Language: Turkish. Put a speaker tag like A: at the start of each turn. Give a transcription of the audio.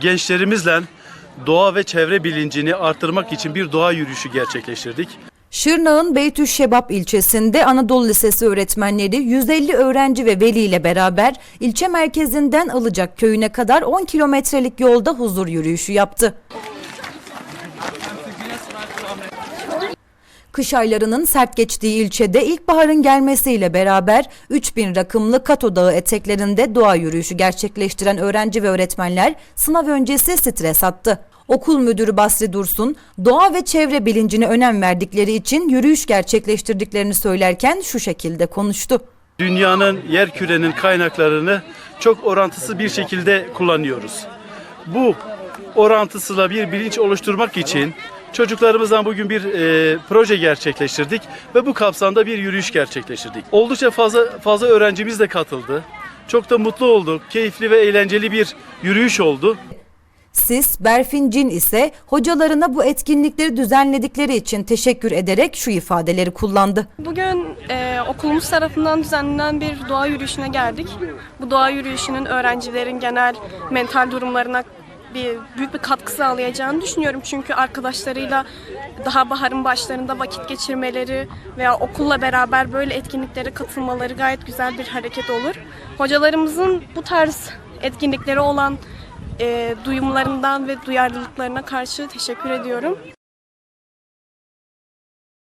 A: Gençlerimizle doğa ve çevre bilincini artırmak için bir doğa yürüyüşü gerçekleştirdik.
B: Şırnak'ın Beytüşşebap ilçesinde Anadolu Lisesi öğretmenleri 150 öğrenci ve veli ile beraber ilçe merkezinden Ilıcak köyüne kadar 10 kilometrelik yolda huzur yürüyüşü yaptı. Kış aylarının sert geçtiği ilçede ilkbaharın gelmesiyle beraber 3000 rakımlı Kato Dağı eteklerinde doğa yürüyüşü gerçekleştiren öğrenci ve öğretmenler sınav öncesi stres attı. Okul müdürü Basri Dursun, doğa ve çevre bilincine önem verdikleri için yürüyüş gerçekleştirdiklerini söylerken şu şekilde konuştu.
A: Dünyanın, yer kürenin kaynaklarını çok orantısı bir şekilde kullanıyoruz. Bu orantısıyla bir bilinç oluşturmak için çocuklarımızdan bugün bir e, proje gerçekleştirdik ve bu kapsamda bir yürüyüş gerçekleştirdik. Oldukça fazla fazla öğrencimiz de katıldı. Çok da mutlu olduk. Keyifli ve eğlenceli bir yürüyüş oldu.
B: Sis Berfin Cin ise hocalarına bu etkinlikleri düzenledikleri için teşekkür ederek şu ifadeleri kullandı.
C: Bugün e, okulumuz tarafından düzenlenen bir doğa yürüyüşüne geldik. Bu doğa yürüyüşünün öğrencilerin genel mental durumlarına bir büyük bir katkı sağlayacağını düşünüyorum. Çünkü arkadaşlarıyla daha baharın başlarında vakit geçirmeleri veya okulla beraber böyle etkinliklere katılmaları gayet güzel bir hareket olur. Hocalarımızın bu tarz etkinliklere olan e, duyumlarından ve duyarlılıklarına karşı teşekkür ediyorum.